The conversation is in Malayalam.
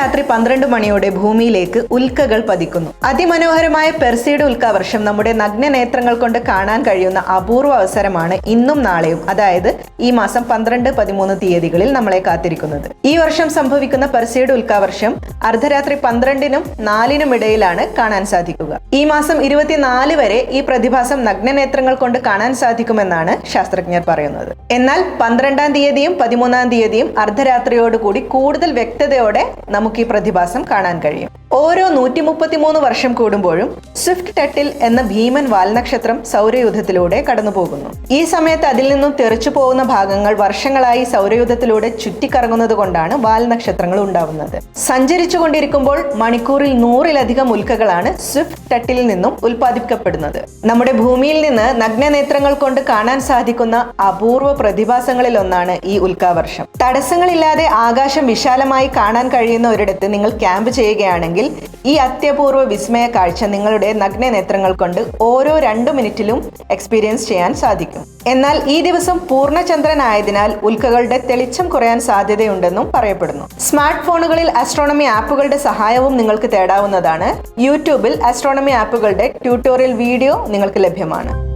അർദ്ധരാത്രി പന്ത്രണ്ട് മണിയോടെ ഭൂമിയിലേക്ക് ഉൽക്കകൾ പതിക്കുന്നു. അതിമനോഹരമായ പെർസിയുടെ ഉൽക്കാവർഷം നമ്മുടെ നഗ്ന നേത്രങ്ങൾ കൊണ്ട് കാണാൻ കഴിയുന്ന അപൂർവ അവസരമാണ് ഇന്നും നാളെയും അതായത് ഈ മാസം പന്ത്രണ്ട് പതിമൂന്ന് തീയതികളിൽ നമ്മളെ കാത്തിരിക്കുന്നത്. ഈ വർഷം സംഭവിക്കുന്ന പെർസിയുടെ ഉൽക്കാവർഷം അർദ്ധരാത്രി പന്ത്രണ്ടിനും നാലിനും ഇടയിലാണ് കാണാൻ സാധിക്കുക. ഈ മാസം ഇരുപത്തിനാല് വരെ ഈ പ്രതിഭാസം നഗ്നനേത്രങ്ങൾ കൊണ്ട് കാണാൻ സാധിക്കുമെന്നാണ് ശാസ്ത്രജ്ഞർ പറയുന്നത്. എന്നാൽ പന്ത്രണ്ടാം തീയതിയും പതിമൂന്നാം തീയതിയും അർദ്ധരാത്രിയോടുകൂടി കൂടുതൽ വ്യക്തതയോടെ നമുക്ക് ഈ പ്രതിഭാസം കാണാൻ കഴിയും. ഓരോ നൂറ്റി വർഷം കൂടുമ്പോഴും സ്വിഫ്റ്റ് ടെട്ടിൽ എന്ന ഭീമൻ വാൽനക്ഷത്രം സൗരയൂഥത്തിലൂടെ കടന്നുപോകുന്നു. ഈ സമയത്ത് അതിൽ നിന്നും തെറിച്ചു പോകുന്ന ഭാഗങ്ങൾ വർഷങ്ങളായി സൗരയൂഥത്തിലൂടെ ചുറ്റിക്കറങ്ങുന്നത് കൊണ്ടാണ് വാൽനക്ഷത്രങ്ങൾ ഉണ്ടാവുന്നത്. സഞ്ചരിച്ചു കൊണ്ടിരിക്കുമ്പോൾ മണിക്കൂറിൽ നൂറിലധികം ഉൽക്കകളാണ് സ്വിഫ്റ്റ് ടെട്ടിൽ നിന്നും ഉൽപ്പാദിപ്പിക്കപ്പെടുന്നത്. നമ്മുടെ ഭൂമിയിൽ നിന്ന് നഗ്നനേത്രങ്ങൾ കൊണ്ട് കാണാൻ സാധിക്കുന്ന അപൂർവ പ്രതിഭാസങ്ങളിൽ ഒന്നാണ് ഈ ഉൽക്കാവർഷം. തടസ്സങ്ങളില്ലാതെ ആകാശം വിശാലമായി കാണാൻ കഴിയുന്ന ഒരിടത്ത് നിങ്ങൾ ക്യാമ്പ് ചെയ്യുകയാണെങ്കിൽ ഈ അത്യപൂർവ വിസ്മയ കാഴ്ച നിങ്ങളുടെ നഗ്ന നേത്രങ്ങൾ കൊണ്ട് ഓരോ രണ്ടു മിനിറ്റിലും എക്സ്പീരിയൻസ് ചെയ്യാൻ സാധിക്കും. എന്നാൽ ഈ ദിവസം പൂർണചന്ദ്രനായതിനാൽ ഉൽക്കകളുടെ തെളിച്ചം കുറയാൻ സാധ്യതയുണ്ടെന്നും പറയപ്പെടുന്നു. സ്മാർട്ട് ഫോണുകളിൽ ആസ്ട്രോണമി ആപ്പുകളുടെ സഹായവും നിങ്ങൾക്ക് തേടാവുന്നതാണ്. യൂട്യൂബിൽ ആസ്ട്രോണമി ആപ്പുകളുടെ ട്യൂട്ടോറിയൽ വീഡിയോ നിങ്ങൾക്ക് ലഭ്യമാണ്.